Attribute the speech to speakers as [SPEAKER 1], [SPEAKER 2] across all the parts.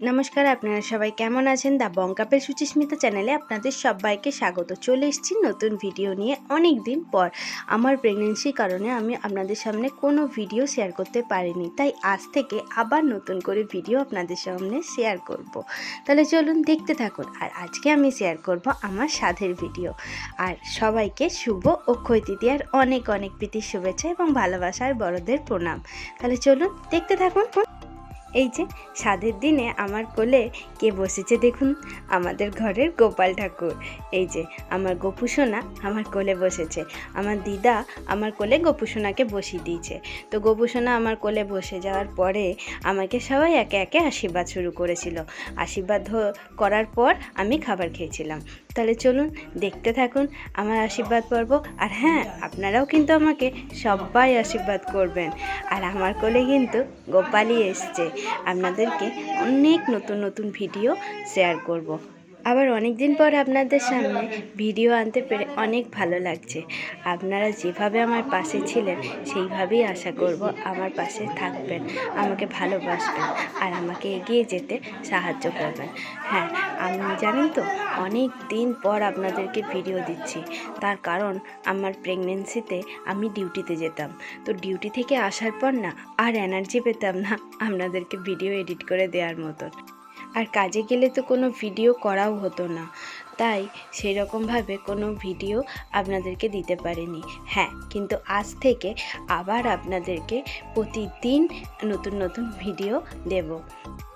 [SPEAKER 1] নমস্কার, আপনারা সবাই কেমন আছেন? দা বঙ্কাপের সুচিস্মিতা চ্যানেলে আপনাদের সবাইকে স্বাগত। চলে এসেছি নতুন ভিডিও নিয়ে অনেক দিন পর। আমার প্রেগনেন্সির কারণে আমি আপনাদের সামনে কোনো ভিডিও শেয়ার করতে পারিনি। তাই আজ থেকে আবার নতুন করে ভিডিও আপনাদের সামনে শেয়ার করব। তাহলে চলুন দেখতে থাকুন আর আজকে আমি শেয়ার করব আমার সাধের ভিডিও আর সবাইকে শুভ অক্ষয় তৃতীয়ার অনেক অনেক প্রীতির শুভেচ্ছা এবং ভালোবাসার বড়দের প্রণাম। তাহলে চলুন দেখতে থাকুন। এই যে স্বাদের দিনে আমার কোলে কে বসেছে দেখুন? আমাদের ঘরের গোপাল ঠাকুর। এই যে, আমার গোপুসোনা আমার কোলে বসেছে। আমার দিদা আমার কোলে গোপুসোনাকে বসিয়ে দিয়েছে। তো গোপুসোনা আমার কোলে বসে যাওয়ার পরে আমাকে সবাই একে একে আশীর্বাদ শুরু করেছিল। আশীর্বাদ করার পর আমি খাবার খেয়েছিলাম। তাহলে চলুন দেখতে থাকুন আমার আশীর্বাদ পর্ব। আর হ্যাঁ আপনারাও কিন্তু আমাকে সবাই আশীর্বাদ করবেন। আর আমার কোলে কিন্তু গোপালই এসছে। আপনাদেরকে অনেক নতুন নতুন ভিডিও শেয়ার করব। আবার অনেক দিন পর আপনাদের সামনে ভিডিও আনতে পেরে অনেক ভালো লাগছে। আপনারা যেভাবে আমার পাশে ছিলেন, সেইভাবেই আশা করব আমার পাশে থাকবেন, আমাকে ভালোবাসবেন আর আমাকে এগিয়ে যেতে সাহায্য করবেন। হ্যাঁ আমি জানেন তো অনেক দিন পর আপনাদেরকে ভিডিও দিচ্ছি। তার কারণ, আমার প্রেগনেন্সিতে আমি ডিউটিতে যেতাম। তো ডিউটি থেকে আসার পর না, আর এনার্জি পেতাম না আপনাদেরকে ভিডিও এডিট করে দেওয়ার মতন। আর কাজে গেলে তো কোনো ভিডিও করাও হতো না। তাই সেই রকমভাবে কোনো ভিডিও আপনাদেরকে দিতে পারিনি। হ্যাঁ কিন্তু আজ থেকে আবার আপনাদেরকে প্রতিদিন নতুন নতুন ভিডিও দেব।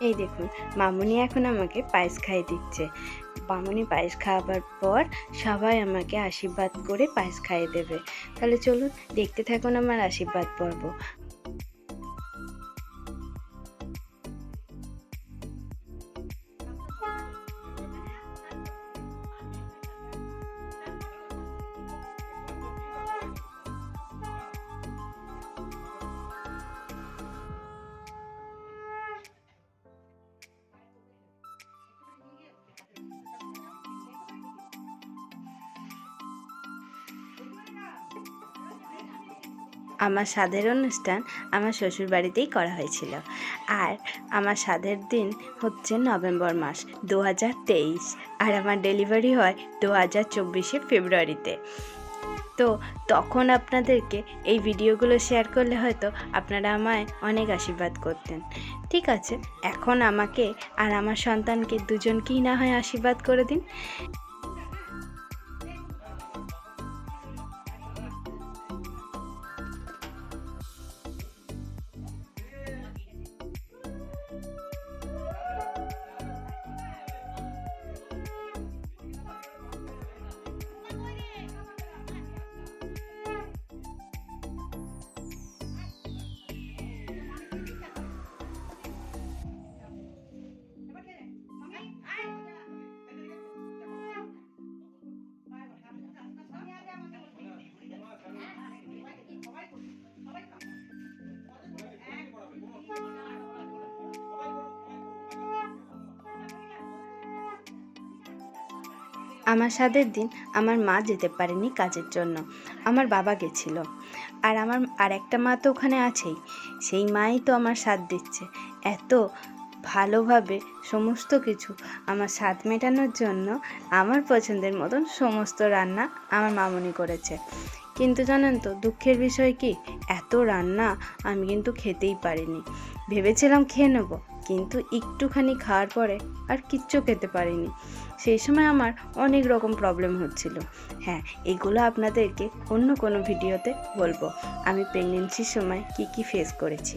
[SPEAKER 1] এই দেখুন, মামুনি এখন আমাকে পায়েস খাইয়ে দিচ্ছে। মামুনি পায়েস খাওয়াবার পর সবাই আমাকে আশীর্বাদ করে পায়েস খাইয়ে দেবে। তাহলে চলুন, দেখতে থাকুন আমার আশীর্বাদ পর্ব। আমার স্বাদের অনুষ্ঠান আমার শ্বশুর বাড়িতেই করা হয়েছিল। আর আমার স্বাদের দিন হচ্ছে নভেম্বর মাস দু হাজার তেইশ। আর আমার ডেলিভারি হয় দু হাজার চব্বিশে ফেব্রুয়ারিতে। তো তখন আপনাদেরকে এই ভিডিওগুলো শেয়ার করলে হয়তো আপনারা আমায় অনেক আশীর্বাদ করতেন। ঠিক আছে, এখন আমাকে আর আমার সন্তানকে দুজনকেই না হয় আশীর্বাদ করে দিন। আমার স্বাদের দিন আমার মা যেতে পারেনি কাজের জন্য। আমার বাবা গেছিল। আর আমার আর একটা মা তো ওখানে আছেই। সেই মাই তো আমার স্বাদ দিচ্ছে। এত ভালোভাবে সমস্ত কিছু আমার স্বাদ মেটানোর জন্য আমার পছন্দের মতন সমস্ত রান্না আমার মামনি করেছে। কিন্তু জানেন তো, দুঃখের বিষয় কি? এত রান্না আমি কিন্তু খেতেই পারিনি। ভেবেছিলাম খেয়ে নেব। কিন্তু একটুখানি খাওয়ার পরে আর কিচ্ছু খেতে পারিনি। সেই সময় আমার অনেক রকম প্রবলেম হচ্ছিল। হ্যাঁ এগুলো আপনাদেরকে অন্য কোনো ভিডিওতে বলব। আমি প্রেগনেন্সির সময় কি কি ফেস করেছি।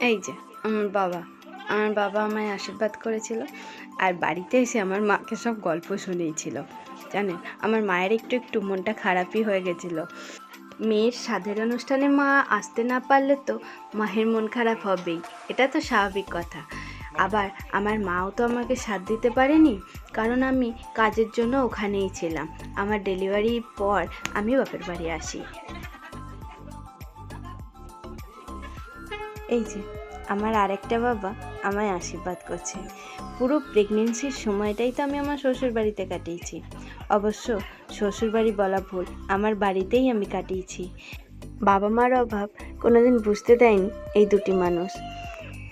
[SPEAKER 1] এই যে, আমার বাবা। আমার বাবা আমায় আশীর্বাদ করেছিল। আর বাড়িতে এসে আমার মাকে সব গল্প শুনিয়েছিল। জানেন, আমার মায়ের একটু একটু মনটা খারাপই হয়ে গেছিল। মেয়ের সাধের অনুষ্ঠানে মা আসতে না পারলে তো মাহের মন খারাপ হবেই। এটা তো স্বাভাবিক কথা। আবার আমার মাও তো আমাকে সাথ দিতে পারেনি, কারণ আমি কাজের জন্য ওখানেই ছিলাম। আমার ডেলিভারির পর আমি বাপের বাড়ি আসি। এই যে, আমার আরেকটা বাবা আমায় আশীর্বাদ করছে। পুরো প্রেগনেন্সির সময়টাই তো আমি আমার শ্বশুর বাড়িতে কাটিয়েছি। অবশ্য শ্বশুর বাড়ি বলা ভুল, আমার বাড়িতেই আমি কাটিয়েছি। বাবা মার অভাব কোনোদিন বুঝতে দেয়নি এই দুটি মানুষ।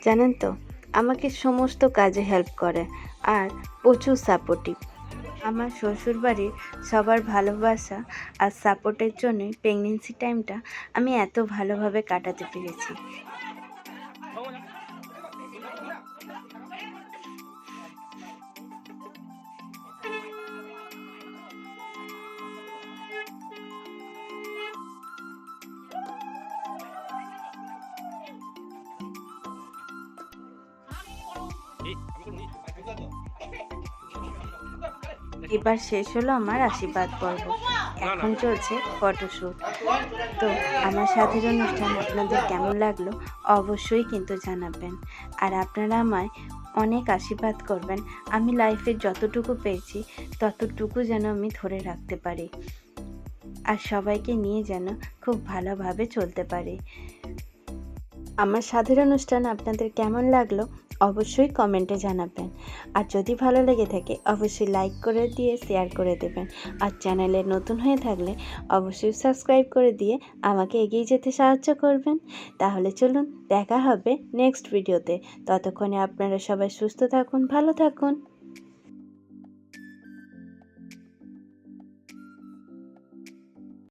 [SPEAKER 1] জানেন তো আমাকে সমস্ত কাজে হেল্প করে আর প্রচুর সাপোর্টিভ আমার শ্বশুরবাড়ির সবার ভালোবাসা আর সাপোর্টের জন্যই প্রেগনেন্সি টাইমটা আমি এত ভালোভাবে কাটাতে পেরেছি। এবার শেষ হলো আমার আশীর্বাদ পর্ব। এখন চলছে ফটোশ্যুট তো আমার সাথের অনুষ্ঠান আপনাদের কেমন লাগল অবশ্যই কিন্তু জানাবেন। আর আপনারা আমায় অনেক আশীর্বাদ করবেন। আমি লাইফে যতটুকু পেয়েছি, ততটুকু যেন আমি ধরে রাখতে পারি। আর সবাইকে নিয়ে যেন খুব ভালোভাবে চলতে পারি। আমার সাধের অনুষ্ঠান আপনাদের কেমন লাগল অবশ্যই কমেন্টে জানাবেন। আর যদি ভালো লেগে থাকে, অবশ্যই লাইক করে দিয়ে শেয়ার করে দেবেন। আর চ্যানেলে নতুন হয়ে থাকলে অবশ্যই সাবস্ক্রাইব করে দিয়ে আমাকে এগিয়ে যেতে সাহায্য করবেন। তাহলে চলুন দেখা হবে নেক্সট ভিডিওতে ততক্ষণে আপনারা সবাই সুস্থ থাকুন, ভালো থাকুন।